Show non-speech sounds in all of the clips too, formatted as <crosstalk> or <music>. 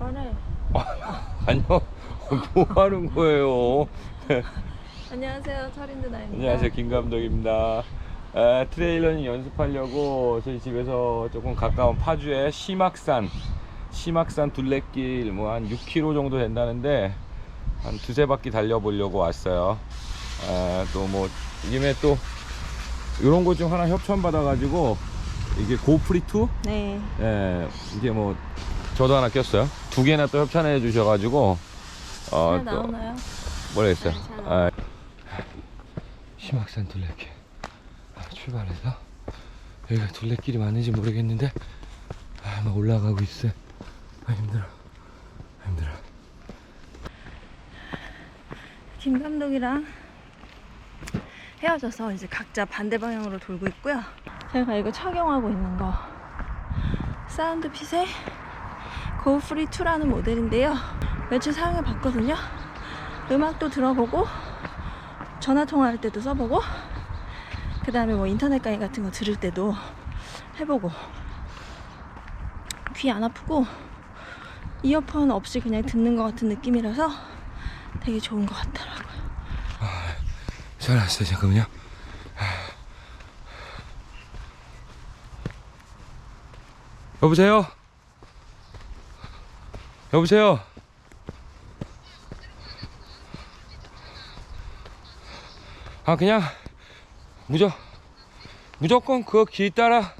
말해. <laughs> 아니요. 뭐 하는 거예요? 안녕하세요. 철인 누나입니다. 안녕하세요. 김 감독입니다. 아, 트레일러닝 연습하려고 저희 집에서 조금 가까운 파주의 심악산, 심악산 둘레길 뭐 한 6km 정도 된다는데 한 두세 바퀴 달려보려고 왔어요. 아, 또뭐 이김에 또 이런 거좀 하나 협찬 받아가지고 이게 고프리2? 네. 예, 이게 뭐 저도 하나 꼈어요. 두 개나 또 협찬해 주셔가지고 어, 잘 나오나요? 모르겠어요. 네, 잘 아, 심악산 둘레길 아, 출발해서 여기가 둘레길이 맞는지 모르겠는데 아, 막 올라가고 있어요. 아, 힘들어. 아, 힘들어. 김 감독이랑 헤어져서 이제 각자 반대 방향으로 돌고 있고요. 제가 이거 착용하고 있는 거 사운드핏의 고프리 2라는 모델인데요. 며칠 사용해 봤거든요. 음악도 들어보고 전화 통화할 때도 써보고 그 다음에 뭐 인터넷 강의 같은 거 들을 때도 해보고 귀 안 아프고 이어폰 없이 그냥 듣는 것 같은 느낌이라서 되게 좋은 것 같더라고요. 잘 왔어요. 잠깐만요. 여보세요? 여보세요? 아 그냥 무조 무조건 그 길 따라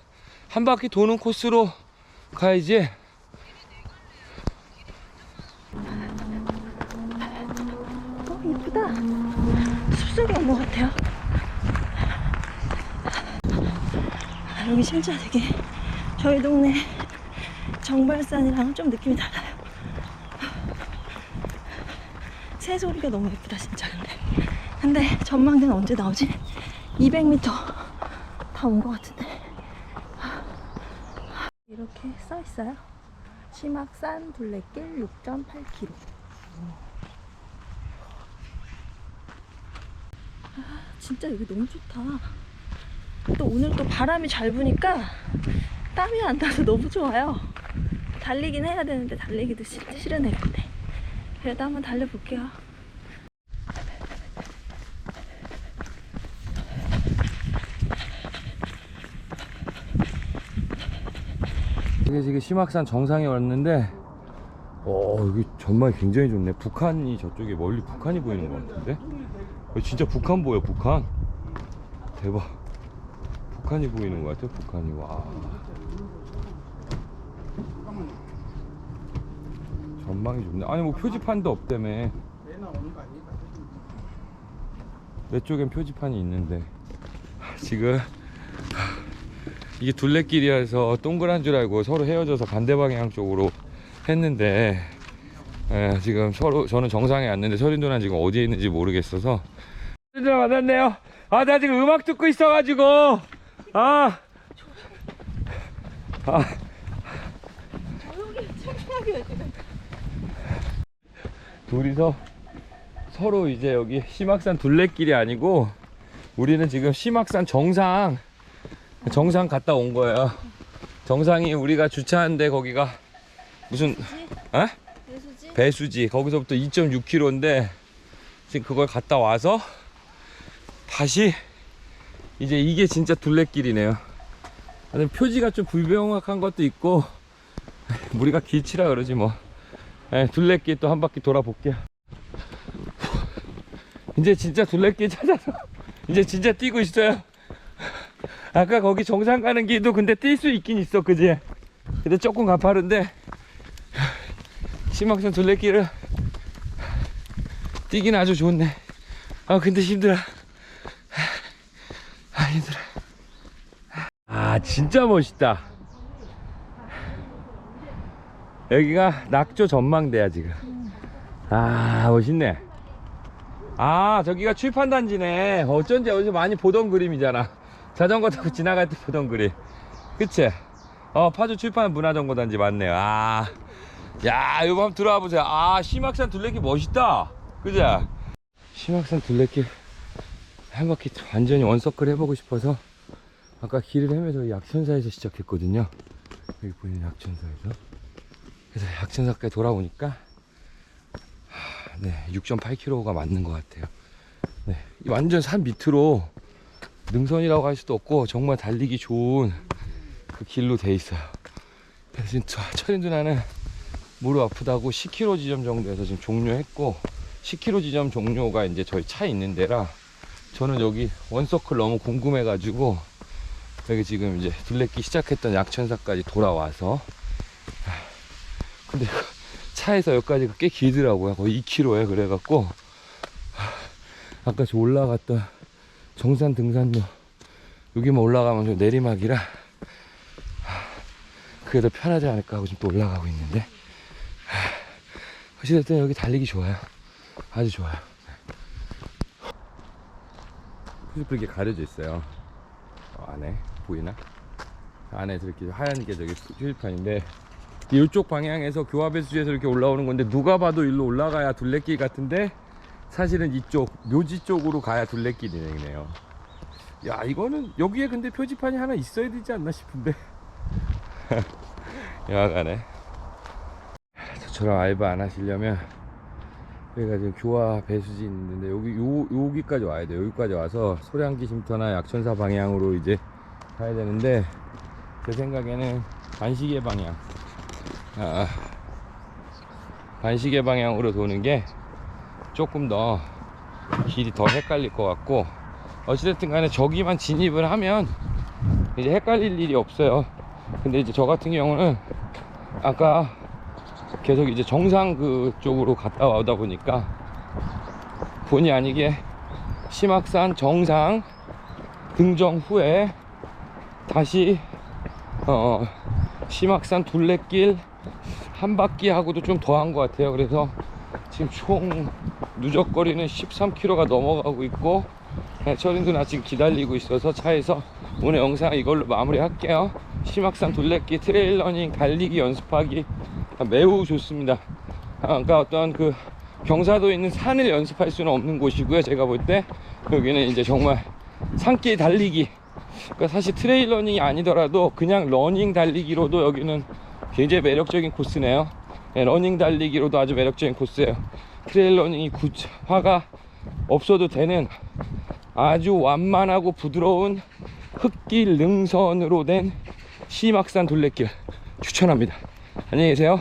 한 바퀴 도는 코스로 가야지. 어, 이쁘다. 숲속에 온것 같아요. 아, 여기 진짜 되게 저희 동네 정발산이랑 좀 느낌이 달라요. 새 소리가 너무 예쁘다 진짜 근데. 근데 전망대는 언제 나오지? 200m 다 온 것 같은데. 이렇게 써 있어요. 심악산 둘레길 6.8km. 진짜 여기 너무 좋다. 또 오늘 또 바람이 잘 부니까 땀이 안 나서 너무 좋아요. 달리긴 해야 되는데 달리기도 싫, 싫으네 근데. 그래도 한번 달려볼게요. 이게 지금 심악산 정상에 왔는데 어 여기 전망이 굉장히 좋네. 북한이 저쪽에 멀리 북한이 보이는 것 같은데? 어, 진짜 북한 보여 북한. 대박. 북한이 보이는 것 같아 북한이. 와 전망이 좋네. 아니 뭐 표지판도 없다며. 내 쪽엔 표지판이 있는데. 지금 이게 둘레길이라서 동그란 줄 알고 서로 헤어져서 반대 방향 쪽으로 했는데 예, 지금 서로 저는 정상에 왔는데 서린 누나 지금 어디에 있는지 모르겠어서. 서린 누나 만났네요. 아 나 지금 음악 듣고 있어가지고. 아. 아, 둘이서 서로 이제 여기 심악산 둘레길이 아니고 우리는 지금 심악산 정상 정상 갔다 온 거예요. 정상이 우리가 주차한데 거기가 무슨 어? 예수지? 배수지 거기서부터 2.6km인데 지금 그걸 갔다 와서 다시 이제 이게 진짜 둘레길이네요. 표지가 좀 불명확한 것도 있고 <laughs> 우리가 길치라 그러지 뭐. 예, 둘레길 또 한 바퀴 돌아볼게요. 이제 진짜 둘레길 찾아서 이제 진짜 뛰고 있어요. 아까 거기 정상 가는 길도 근데 뛸 수 있긴 있어 그지? 근데 조금 가파른데 심막산 둘레길을 뛰긴 아주 좋네. 아 근데 힘들어. 아 힘들어. 아 진짜 멋있다 여기가 낙조 전망대야 지금. 아 멋있네. 아 저기가 출판 단지네. 어쩐지 어디서 많이 보던 그림이잖아. 자전거 타고 지나갈 때 보던 그림. 그치? 어 파주 출판 문화정보 단지 맞네요. 아야 이거 한번 들어와 보세요. 아 심악산 둘레길 멋있다. 그지? 심악산 둘레길. 한 바퀴 완전히 원서클 해보고 싶어서 아까 길을 헤매서 약천사에서 시작했거든요. 여기 보이는 약천사에서 그래서 약천사까지 돌아오니까 하, 네 6.8km가 맞는 것 같아요. 네, 이 완전 산 밑으로 능선이라고 할 수도 없고 정말 달리기 좋은 그 길로 돼 있어요. 그래서 지금 저- 철인 누나는 무릎 아프다고 10km 지점 정도에서 지금 종료했고 10km 지점 종료가 이제 저희 차에 있는 데라 저는 여기 원서클 너무 궁금해가지고 여기 지금 이제 둘레길 시작했던 약천사까지 돌아와서 아, 근데 그 <laughs> 차에서 여기까지가 꽤 길더라고요. 거의 2km에 그래갖고. 아, 아까 저 올라갔던 정산 등산로 여기만 올라가면 좀 내리막이라 아, 그게 더 편하지 않을까 하고 지금 또 올라가고 있는데. 아, 어찌됐든 여기 달리기 좋아요. 아주 좋아요. 푸시풀 이렇게 가려져 있어요. 어, 안에 보이나? 안에서 이렇게 하얀 게 저기 휴일판인데 이쪽 방향에서 교화배수지에서 이렇게 올라오는 건데 누가 봐도 일로 올라가야 둘레길 같은데 사실은 이쪽 묘지 쪽으로 가야 둘레길이네요. 야 이거는 여기에 근데 표지판이 하나 있어야 되지 않나 싶은데. <laughs> 여하간에 저처럼 알바 안 하시려면 여기가 지금 교화 배수지 있는데 여기 요 여기까지 와야 돼요. 여기까지 와서 소량기 쉼터나 약천사 방향으로 이제 가야 되는데 제 생각에는 반시계 방향 아, 반시계 방향으로 도는 게 조금 더 길이 더 헷갈릴 것 같고 어찌됐든 간에 저기만 진입을 하면 이제 헷갈릴 일이 없어요. 근데 이제 저 같은 경우는 아까 계속 이제 정상 그 쪽으로 갔다 오다 보니까 본의 아니게 심악산 정상 등정 후에 다시 어 심악산 둘레길 한 바퀴 하고도 좀 더한 것 같아요. 그래서 지금 총 누적거리는 13km가 넘어가고 있고 철인도 나 지금 기다리고 있어서 차에서 오늘 영상 이걸로 마무리할게요. 심악산 둘레길 트레일러닝 달리기 연습하기 매우 좋습니다. 아, 그러니까 어떤 그 경사도에 있는 산을 연습할 수는 없는 곳이고요. 제가 볼 때 여기는 이제 정말 산길 달리기. 그러니까 사실 트레일 러닝이 아니더라도 그냥 러닝 달리기로도 여기는 굉장히 매력적인 코스네요. 예, 러닝 달리기로도 아주 매력적인 코스예요. 트레일 러닝이 구화가 없어도 되는 아주 완만하고 부드러운 흙길 능선으로 된 시막산 둘레길 추천합니다. 안녕히 계세요.